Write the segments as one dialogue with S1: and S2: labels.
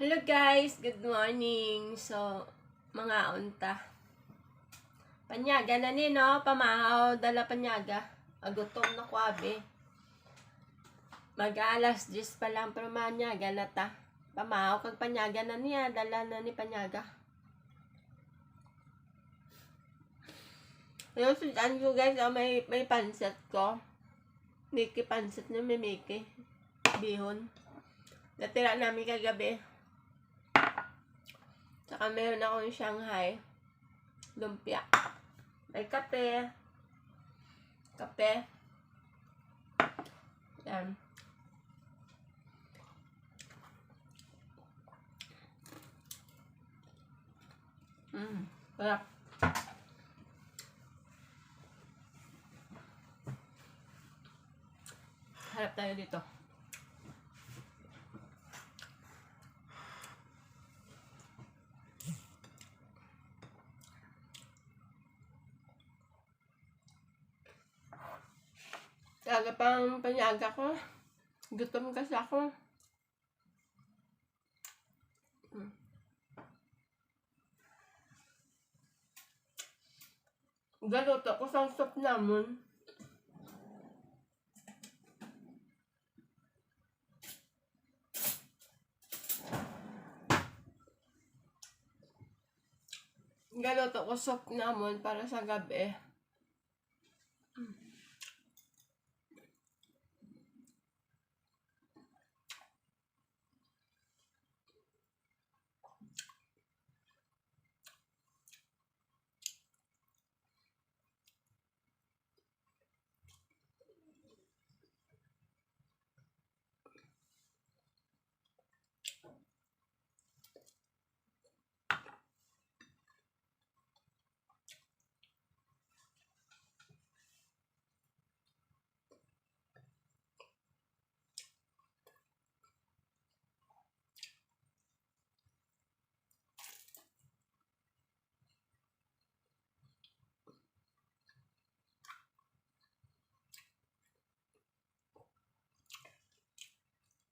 S1: Hello guys, good morning. So, mga unta. Panyaga na ni no, pamahaw dala panyaga. Agutom na kwabe. Mag alas 10 pa lang pero manyaga na ta. Pamahaw kag panyaga na niya, dala na ni panyaga. Ayun, sundan ko guys, oh, may, may pansit ko. Miki pansit may Miki. Bihon. Natira namin kagabi. Saka meron akong Shanghai. Lumpia. May kape. Kape. Yan. Mm, sarap. Harap tayo dito. Aga pang panyaga ko. Gutom kasi ako. Mm. Galuto ko sa soup namun. Galuto ko soup namun para sa gabi.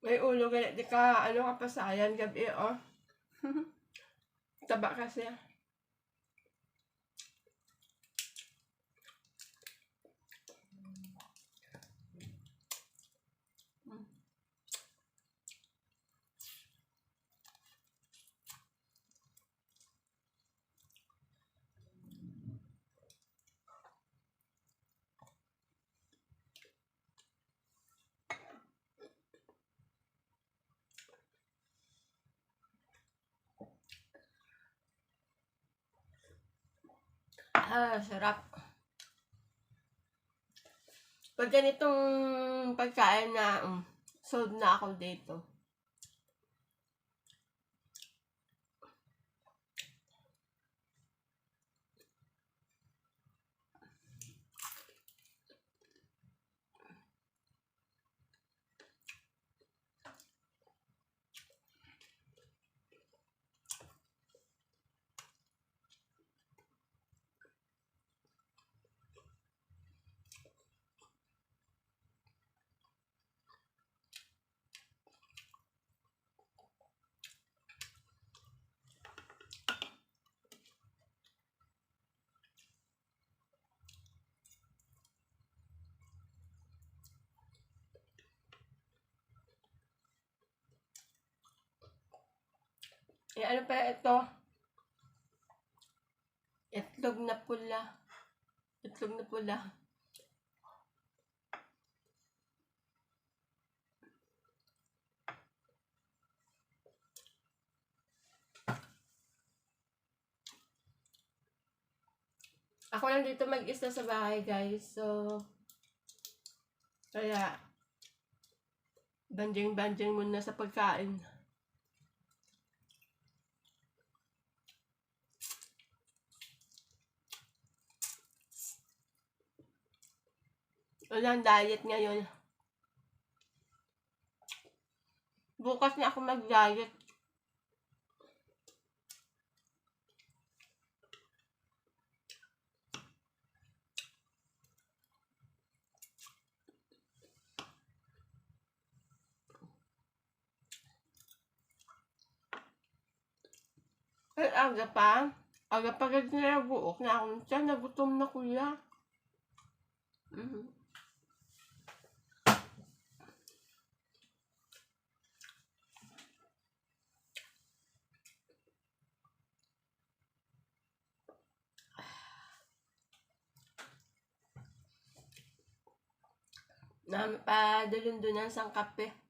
S1: May ulo ganit di ka ano ka pasayan gabi oh. Taba kasi. Ah, sarap. Pag ganitong pagkain na um, sold na ako dito. Eh, ano pa ito? Itlog na pula. Itlog na pula. Ako lang dito mag-isa sa bahay, guys. So, kaya, banjing-banjing muna sa pagkain. Walang diet ngayon. Bukas na ako mag-diet. Ay, aga pa. Aga pa gad na naguok na akong tiyan. Nagutom na kuya. Mhm. Na pa dulundunan sang kape.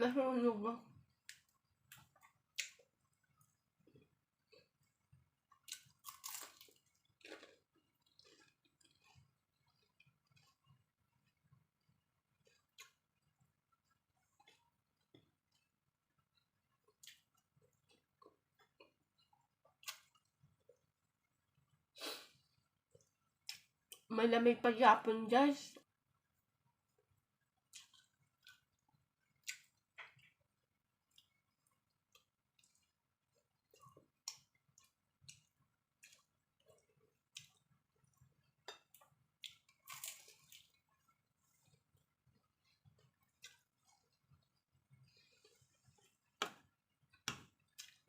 S1: Nasunog ba? Malamig pa yapon, guys.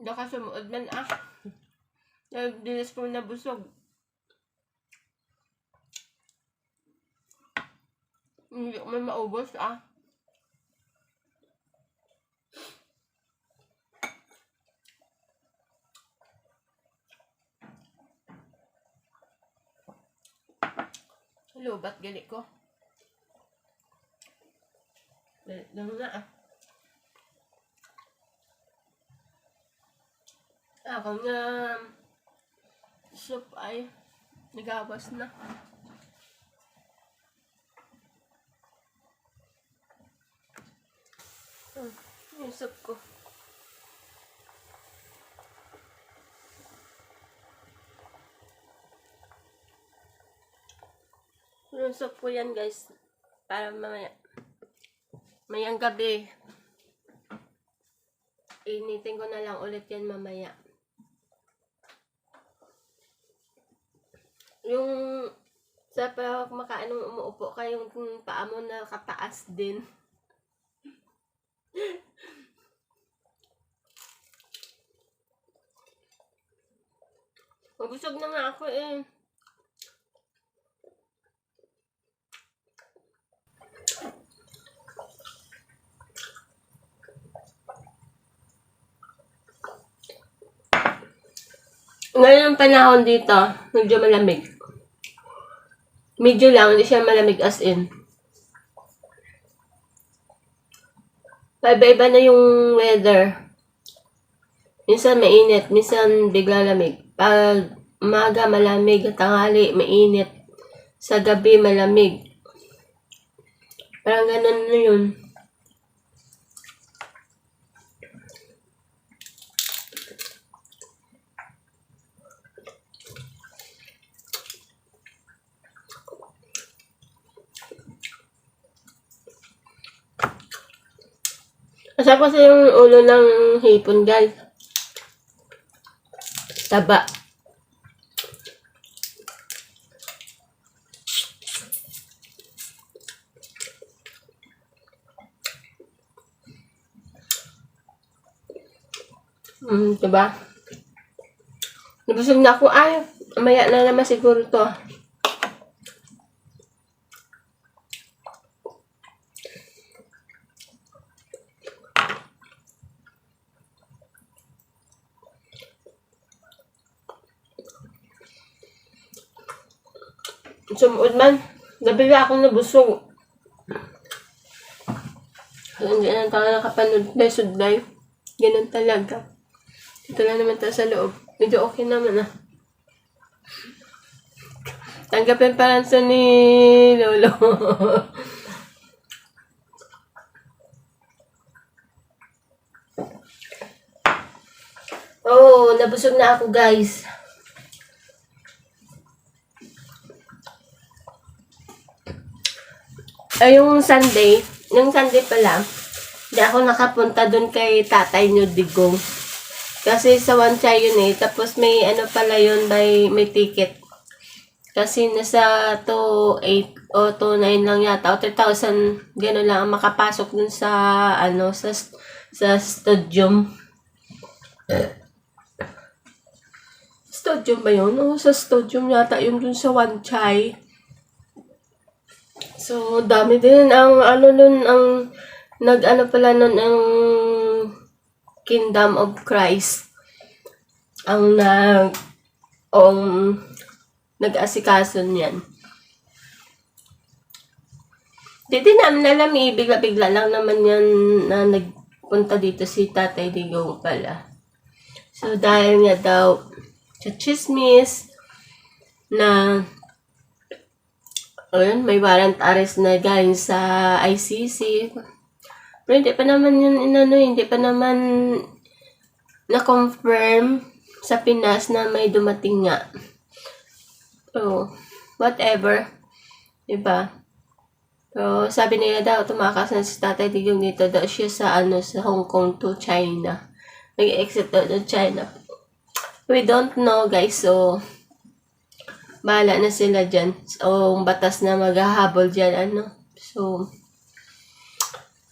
S1: Baka sumuod man ah. Nagdilis ko na busog. Hindi ko man maubos ah. Hello, ba't gali ko? Lang na ah. Ako nga soup ay nagawas na. Hmm, yung soup ko. Yung soup ko yan guys. Para mamaya. Mayang gabi. Initin ko na lang ulit yan mamaya. Yung sa pag makaano umuupo ka yung paa mo na kataas din. Mabusog na nga ako eh. Ngayon ang panahon dito, medyo malamig. Medyo lang, hindi siya malamig as in. Paiba-iba na yung weather. Minsan mainit, minsan bigla lamig. Pag umaga malamig, tanghali mainit. Sa gabi malamig. Parang ganun na yun. Asa kasi yung ulo ng hipon, guys. Taba. Hmm, diba? Nabusog na ako. Ay, maya na naman siguro to. Bakit man? Nabila akong nabusog. Hindi na talaga nakapanood na sudlay. Ganun talaga. Ito lang naman tayo sa loob. Medyo okay naman ah. Tanggapin pa lang sa ni Lolo. oh, nabusog na ako guys. Ay, yung Sunday, yung Sunday pala, hindi ako nakapunta dun kay tatay nyo Digong. Kasi sa one chai yun eh. Tapos may ano pala yun, may, may ticket. Kasi nasa 2.8 o 2.9 lang yata. O 3,000, gano'n lang ang makapasok dun sa, ano, sa, sa stadium. Stadium ba yun? Oo, sa stadium yata yun dun sa one chai. So, dami din ang ano nun, ang nag-ano pala nun, ang Kingdom of Christ. Ang nag, ang nag-asikaso niyan. Di din namin alam eh, bigla-bigla lang naman yan na nagpunta dito si Tatay Digong pala. So, dahil nga daw sa chismis na ayun, may warrant arrest na galing sa ICC. Pero hindi pa naman yun, inano, hindi pa naman na-confirm sa Pinas na may dumating nga. So, whatever. Diba? So, sabi nila daw, tumakas na si Tatay Digong dito daw siya sa, ano, sa Hong Kong to China. Nag-exit daw ng China. We don't know, guys. So, bahala na sila dyan. So, batas na maghahabol dyan, ano. So,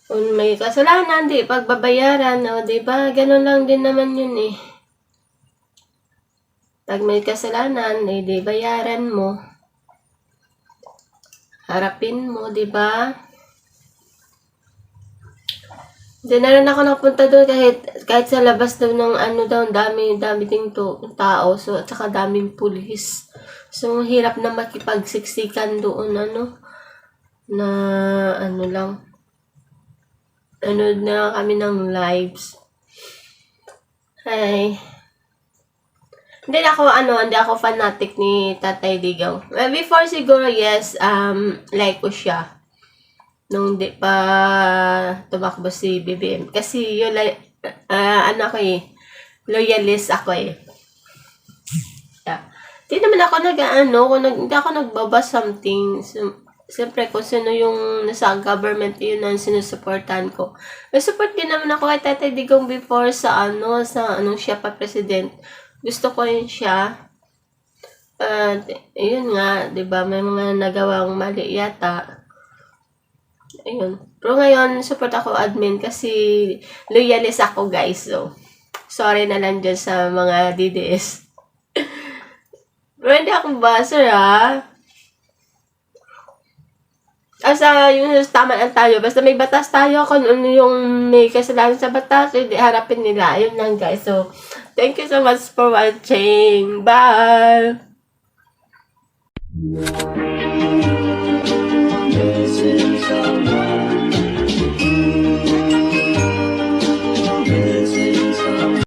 S1: kung may kasalanan, di pagbabayaran, o, di ba? Ganun lang din naman yun, eh. Pag may kasalanan, eh, di bayaran mo. Harapin mo, di ba? Hindi na rin ako napunta doon kahit, kahit sa labas daw ng ano daw, dami, dami ding to, tao. So, at saka daming pulis. So, hirap na makipagsiksikan doon, ano, na, ano lang, ano na kami ng lives. Ay, hindi ako, ano, hindi ako fanatic ni Tatay Digaw. Eh, Before siguro, yes, um, like ko siya. Nung di pa tumakbo si BBM. Kasi yun, ah, ano ako eh, loyalist ako eh. Yeah. Hindi naman ako nag, ano, kung nag, hindi ako nagbaba something. So, Siyempre, kung sino yung nasa government, yun ang sinusuportahan ko. May support din naman ako kay Tatay Digong before sa ano, sa anong siya pa president. Gusto ko yun siya. At, yun nga, di ba, may mga nagawang mali yata. Ayun. Pero ngayon, support ako admin kasi loyalist ako, guys. So, sorry na lang dyan sa mga DDS. Pero hindi ako baser, ha? Asa yung tama lang tayo. Basta may batas tayo kung ano yung may kasalanan sa batas, hindi harapin nila. Ayun lang guys. So, thank you so much for watching. Bye!